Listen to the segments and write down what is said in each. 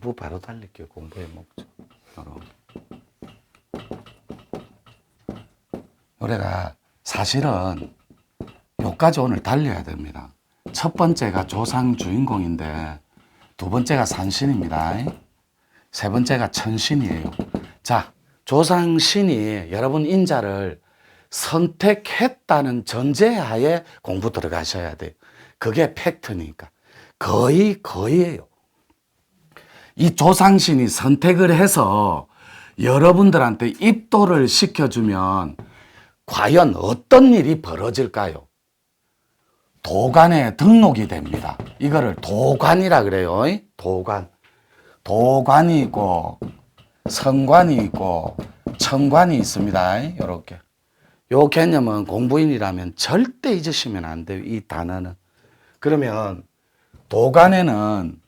2부 바로 달릴게요. 공부의 목적. 바로. 우리가 사실은 요까지 오늘 달려야 됩니다. 첫 번째가 조상 주인공인데 두 번째가 산신입니다. 세 번째가 천신이에요. 자, 조상 신이 여러분 인자를 선택했다는 전제하에 공부 들어가셔야 돼요. 그게 팩트니까. 거의, 거의예요. 이 조상신이 선택을 해서 여러분들한테 입도를 시켜주면 과연 어떤 일이 벌어질까요? 도관에 등록이 됩니다. 이거를 도관이라 그래요. 도관. 도관이 있고, 성관이 있고, 천관이 있습니다. 이렇게. 요 개념은 공부인이라면 절대 잊으시면 안 돼요. 이 단어는. 그러면 도관에는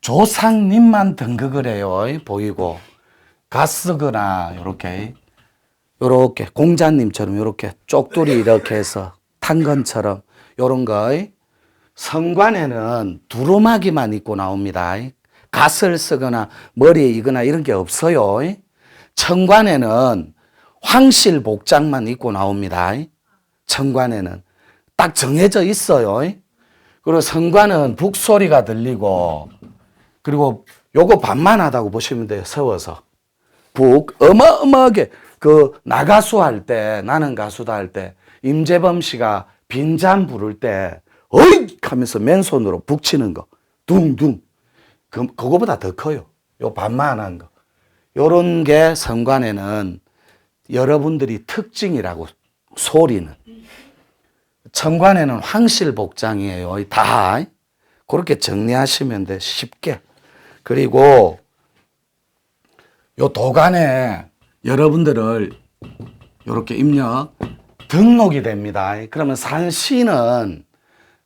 조상님만 등극을 해요. 보이고. 가스거나, 요렇게. 요렇게. 공자님처럼 요렇게 쪽돌이 이렇게 해서 탄 것처럼 요런 거. 성관에는 두루마기만 입고 나옵니다. 갓을 쓰거나 머리에 이거나 이런 게 없어요. 천관에는 황실 복장만 입고 나옵니다. 천관에는 딱 정해져 있어요. 그리고 성관은 북소리가 들리고 그리고 요거 반만하다고 보시면 돼요. 세워서 북 어마어마하게 그 나가수 할 때 나는 가수다 할 때 임재범 씨가 빈잔 부를 때 어이 하면서 맨손으로 북치는 거 둥둥 그 그거보다 더 커요. 요 반만한 거. 요런 게 성관에는 여러분들이 특징이라고 소리는 천관에는 황실 복장이에요. 다 그렇게 정리하시면 돼 쉽게. 그리고 요 도관에 여러분들을 이렇게 입력 등록이 됩니다. 그러면 산시는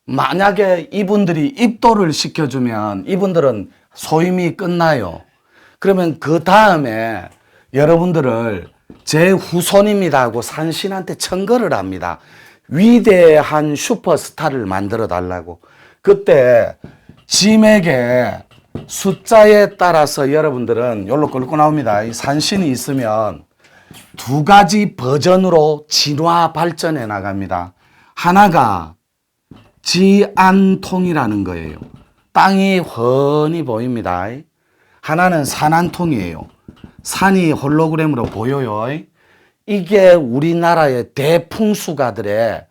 만약에 이분들이 입도를 시켜주면 이분들은 소임이 끝나요. 그러면 그 다음에 여러분들을 제 후손입니다 하고 산신한테 청거를 합니다. 위대한 슈퍼스타를 만들어 달라고. 그때 짐에게 숫자에 따라서 여러분들은 여기로 끌고 나옵니다. 이 산신이 있으면 두 가지 버전으로 진화 발전해 나갑니다. 하나가 지안통이라는 거예요. 땅이 훤히 보입니다. 하나는 산안통이에요. 산이 홀로그램으로 보여요. 이게 우리나라의 대풍수가들의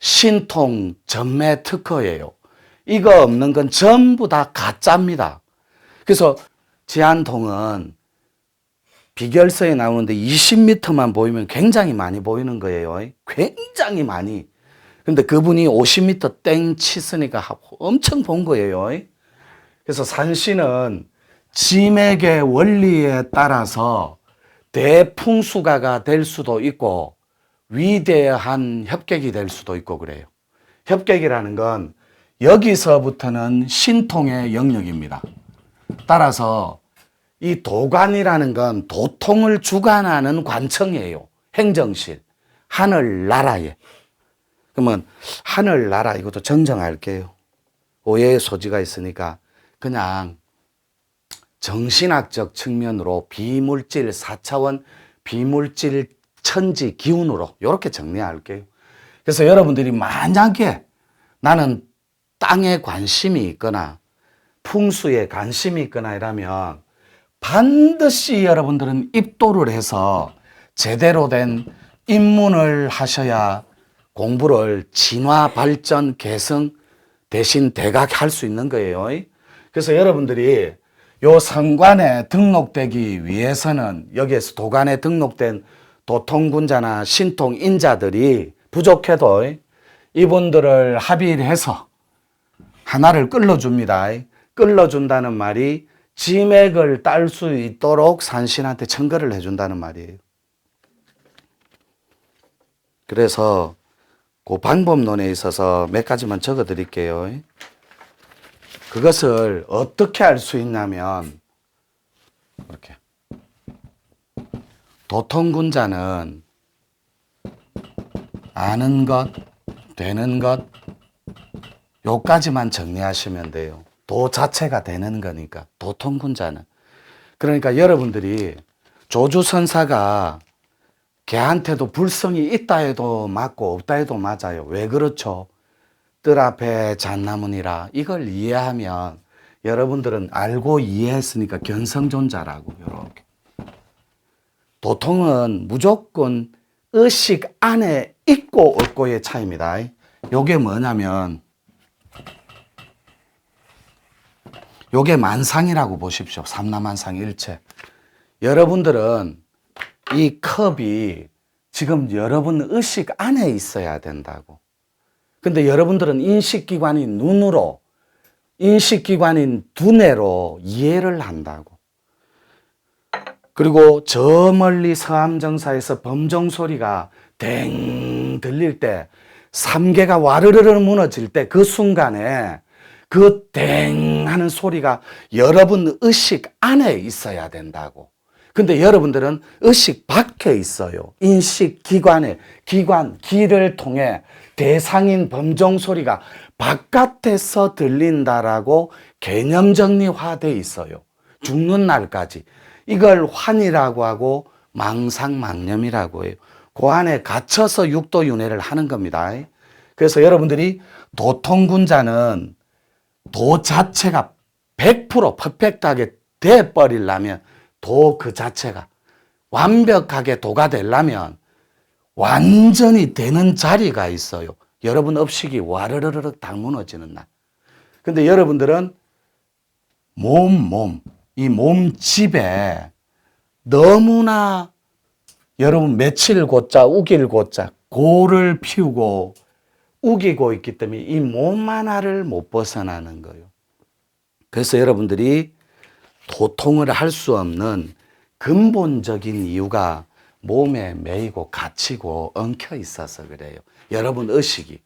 신통 전매 특허예요. 이거 없는 건 전부 다 가짜입니다. 그래서 지안통은 비결서에 나오는데 20m만 보이면 굉장히 많이 보이는 거예요. 굉장히 많이. 근데 그분이 50m 땡 치으니까 엄청 본 거예요. 그래서 산신은 짐에게 원리에 따라서 대풍수가가 될 수도 있고 위대한 협객이 될 수도 있고 그래요. 협객이라는 건 여기서부터는 신통의 영역입니다. 따라서 이 도관이라는 건 도통을 주관하는 관청이에요. 행정실. 하늘나라에. 그러면 하늘나라 이것도 정정할게요. 오해의 소지가 있으니까 그냥 정신학적 측면으로 비물질 4차원 비물질 천지 기운으로 이렇게 정리할게요. 그래서 여러분들이 만약에 나는 땅에 관심이 있거나 풍수에 관심이 있거나 이라면 반드시 여러분들은 입도를 해서 제대로 된 입문을 하셔야 공부를 진화, 발전, 개성 대신 대각 할 수 있는 거예요. 그래서 여러분들이 요 성관에 등록되기 위해서는 여기에서 도관에 등록된 도통군자나 신통인자들이 부족해도 이분들을 합의해서 하나를 끌어줍니다. 끌어준다는 말이 지맥을 딸 수 있도록 산신한테 청거를 해준다는 말이에요. 그래서 그 방법론에 있어서 몇 가지만 적어 드릴게요. 그것을 어떻게 알 수 있냐면, 이렇게. 도통군자는 아는 것, 되는 것, 요까지만 정리하시면 돼요. 도 자체가 되는 거니까 도통군자는 그러니까 여러분들이 조주선사가 걔한테도 불성이 있다 해도 맞고 없다 해도 맞아요. 왜 그렇죠? 뜰 앞에 잣나무니라 이걸 이해하면 여러분들은 알고 이해했으니까 견성존자라고 이렇게 도통은 무조건 의식 안에 있고 없고의 차이입니다. 요게 뭐냐면 요게 만상이라고 보십시오. 삼라만상 일체. 여러분들은 이 컵이 지금 여러분 의식 안에 있어야 된다고. 근데 여러분들은 인식기관이 눈으로, 인식기관인 두뇌로 이해를 한다고. 그리고 저 멀리 서암정사에서 범정 소리가 댕 들릴 때, 삼계가 와르르르 무너질 때 그 순간에 그댕 하는 소리가 여러분 의식 안에 있어야 된다고. 근데 여러분들은 의식 밖에 있어요. 인식 기관에, 기관, 기를 통해 대상인 범정 소리가 바깥에서 들린다라고 개념 정리화돼 있어요. 죽는 날까지. 이걸 환이라고 하고 망상망념이라고 해요. 그 안에 갇혀서 육도윤회를 하는 겁니다. 그래서 여러분들이 도통군자는 도 자체가 100% 퍼펙트하게 돼버리려면 도 그 자체가 완벽하게 도가 되려면 완전히 되는 자리가 있어요. 여러분 업식이 와르르르 다 무너지는 날. 근데 여러분들은 몸, 몸, 이 몸 집에 너무나 여러분 며칠 곧자 우길 곧자 고를 피우고 우기고 있기 때문에 이 몸 하나를 못 벗어나는 거예요. 그래서 여러분들이 도통을 할 수 없는 근본적인 이유가 몸에 매이고 갇히고 엉켜 있어서 그래요. 여러분 의식이.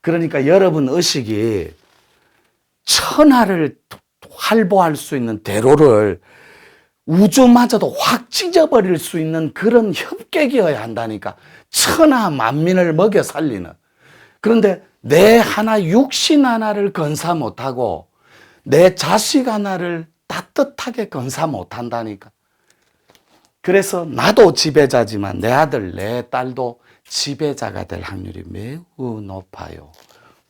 그러니까 여러분 의식이 천하를 활보할 수 있는 대로를 우주마저도 확 찢어버릴 수 있는 그런 협객이어야 한다니까. 천하 만민을 먹여 살리는. 그런데 내 하나 육신 하나를 건사 못하고 내 자식 하나를 따뜻하게 건사 못한다니까. 그래서 나도 지배자지만 내 아들, 내 딸도 지배자가 될 확률이 매우 높아요.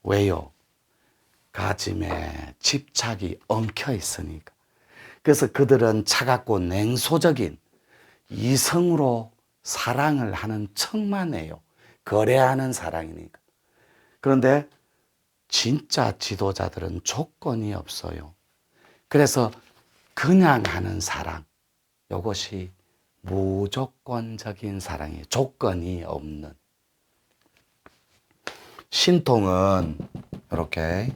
왜요? 가짐에 집착이 엉켜 있으니까. 그래서 그들은 차갑고 냉소적인 이성으로 사랑을 하는 척만 해요. 거래하는 사랑이니까. 그런데 진짜 지도자들은 조건이 없어요. 그래서 그냥 하는 사랑, 이것이 무조건적인 사랑이에요. 조건이 없는. 신통은 이렇게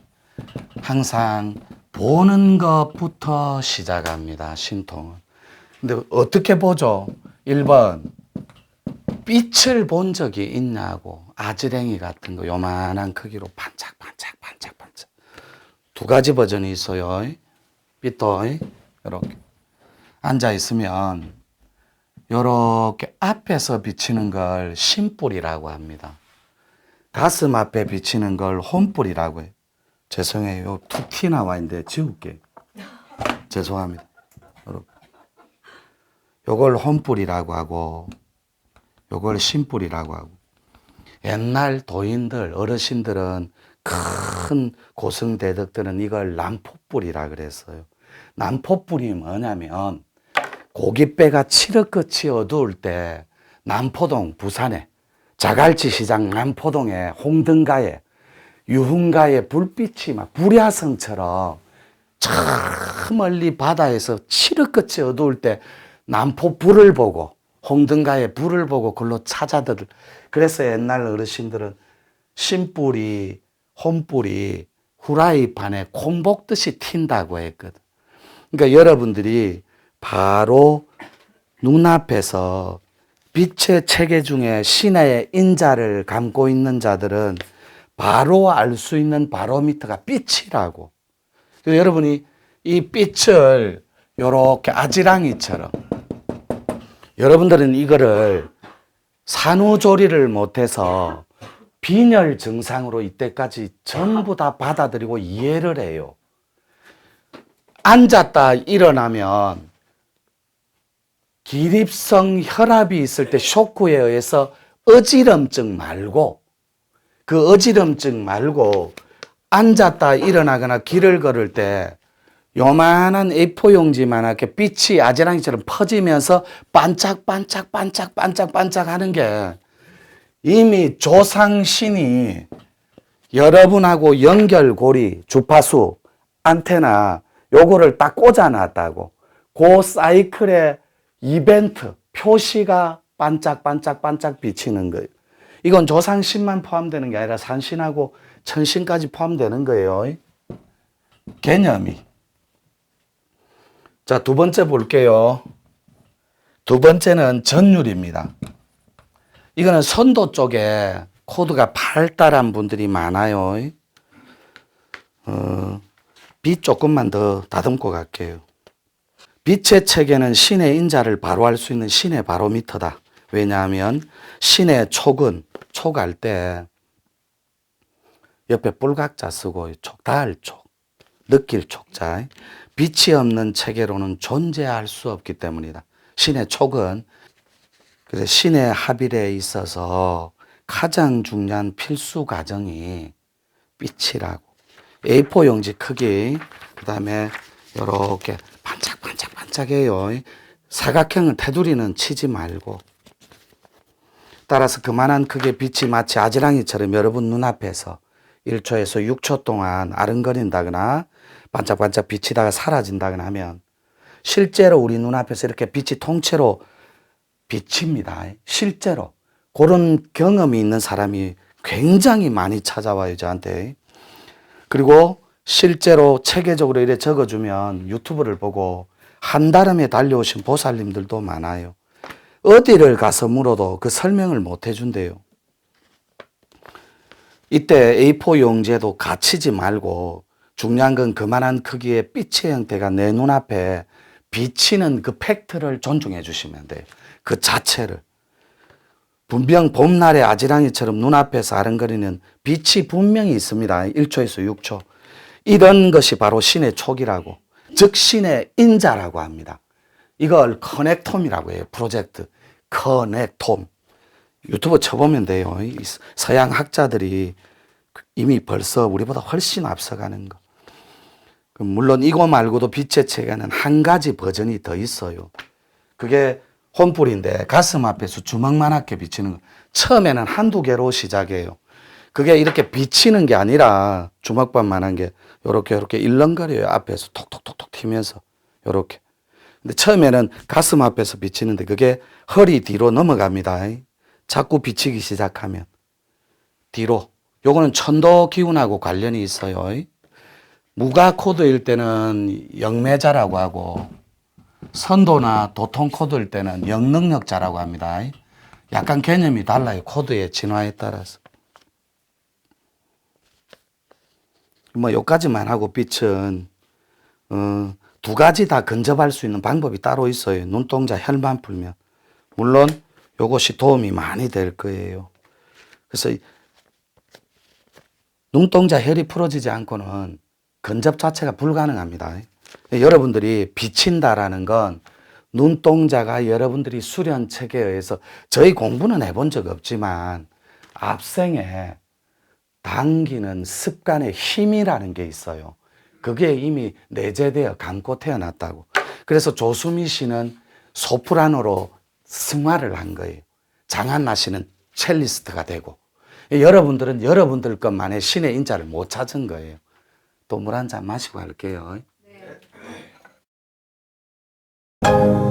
항상 보는 것부터 시작합니다. 신통은. 근데 어떻게 보죠? 1번. 빛을 본 적이 있냐고. 아지랭이 같은 거 요만한 크기로 반짝, 반짝, 반짝, 반짝. 두 가지 버전이 있어요. 빛도 이렇게 앉아 있으면 요렇게 앞에서 비치는 걸 신뿔이라고 합니다. 가슴 앞에 비치는 걸 혼뿔이라고 해요. 죄송해요. 툭 튀나와 있는데 지울게. 죄송합니다. 요렇게. 요걸 혼뿔이라고 하고 요걸 신뿔이라고 하고 옛날 도인들 어르신들은 큰 고승대덕들은 이걸 남포뿔이라 그랬어요. 남포뿔이 뭐냐면 고깃배가 칠흑끝이 어두울 때 남포동 부산에 자갈치 시장 남포동에 홍등가에 유흥가에 불빛이 막 불야성처럼 저 멀리 바다에서 칠흑끝이 어두울 때 남포 불을 보고 홍등가에 불을 보고 글로 찾아들 그래서 옛날 어르신들은 신불이 혼불이 후라이판에 콩 볶듯이 튄다고 했거든. 그러니까 여러분들이 바로 눈앞에서 빛의 체계 중에 신의 인자를 감고 있는 자들은 바로 알 수 있는 바로미터가 빛이라고. 여러분이 이 빛을 요렇게 아지랑이처럼 여러분들은 이거를 산후조리를 못해서 빈혈 증상으로 이때까지 전부 다 받아들이고 이해를 해요. 앉았다 일어나면 기립성 혈압이 있을 때 쇼크에 의해서 어지럼증 말고 그 어지럼증 말고 앉았다 일어나거나 길을 걸을 때 요만한 A4 용지만하게 빛이 아지랑이처럼 퍼지면서 반짝반짝 반짝 반짝 반짝 하는 게 이미 조상신이 여러분하고 연결고리 주파수 안테나 요거를 딱 꽂아놨다고 그 사이클의 이벤트 표시가 반짝반짝 반짝 비치는 거예요. 이건 조상신만 포함되는 게 아니라 산신하고 천신까지 포함되는 거예요. 개념이. 자, 두 번째 볼게요. 두 번째는 전율입니다. 이거는 선도 쪽에 코드가 발달한 분들이 많아요. 어, 빛 조금만 더 다듬고 갈게요. 빛의 체계는 신의 인자를 바로 할 수 있는 신의 바로미터다. 왜냐하면 신의 촉은 촉할 때 옆에 뿔각자 쓰고 촉, 닿을 촉, 느낄 촉자. 빛이 없는 체계로는 존재할 수 없기 때문이다. 신의 촉은 그래서 신의 합일에 있어서 가장 중요한 필수 과정이 빛이라고. A4 용지 크기, 그 다음에 요렇게 반짝반짝반짝해요. 사각형을 테두리는 치지 말고. 따라서 그만한 크기의 빛이 마치 아지랑이처럼 여러분 눈앞에서 1초에서 6초 동안 아른거린다거나 반짝반짝 비치다가 사라진다거나 하면 실제로 우리 눈앞에서 이렇게 빛이 통째로 비칩니다. 실제로. 그런 경험이 있는 사람이 굉장히 많이 찾아와요, 저한테. 그리고 실제로 체계적으로 이래 적어주면 유튜브를 보고 한달음에 달려오신 보살님들도 많아요. 어디를 가서 물어도 그 설명을 못 해준대요. 이때 A4 용지에도 갇히지 말고 중요한 건 그만한 크기의 빛의 형태가 내 눈앞에 비치는 그 팩트를 존중해 주시면 돼요. 그 자체를. 분명 봄날의 아지랑이처럼 눈앞에서 아른거리는 빛이 분명히 있습니다. 1초에서 6초. 이런 것이 바로 신의 촉이라고. 즉, 신의 인자라고 합니다. 이걸 커넥톰이라고 해요. 프로젝트. 커넥톰. 유튜브 쳐보면 돼요. 이 서양 학자들이 이미 벌써 우리보다 훨씬 앞서가는 거. 그 물론 이거 말고도 빛의 체계는 한 가지 버전이 더 있어요. 그게 혼불인데 가슴 앞에서 주먹만하게 비치는 거. 처음에는 한두 개로 시작해요. 그게 이렇게 비치는 게 아니라 주먹밥만한 게 요렇게 요렇게 일렁거려요. 앞에서 톡톡톡톡 튀면서 요렇게. 근데 처음에는 가슴 앞에서 비치는데 그게 허리 뒤로 넘어갑니다. 자꾸 비치기 시작하면 뒤로. 요거는 천도 기운하고 관련이 있어요. 무가 코드일 때는 영매자라고 하고 선도나 도통 코드일 때는 영능력자라고 합니다. 약간 개념이 달라요. 코드의 진화에 따라서. 뭐 요까지만 하고 빛은 어, 두 가지 다 근접할 수 있는 방법이 따로 있어요. 눈동자 혈만 풀면. 물론 요것이 도움이 많이 될 거예요. 그래서 눈동자 혈이 풀어지지 않고는 근접 자체가 불가능합니다. 여러분들이 비친다라는 건 눈동자가 여러분들이 수련 체계에 의해서 저희 공부는 해본 적 없지만 앞생에 당기는 습관의 힘이라는 게 있어요. 그게 이미 내재되어 감고 태어났다고. 그래서 조수미 씨는 소프라노로 승화를 한 거예요. 장한나 씨는 첼리스트가 되고. 여러분들은 여러분들 것만의 신의 인자를 못 찾은 거예요. 또 물 한 잔 마시고 할게요.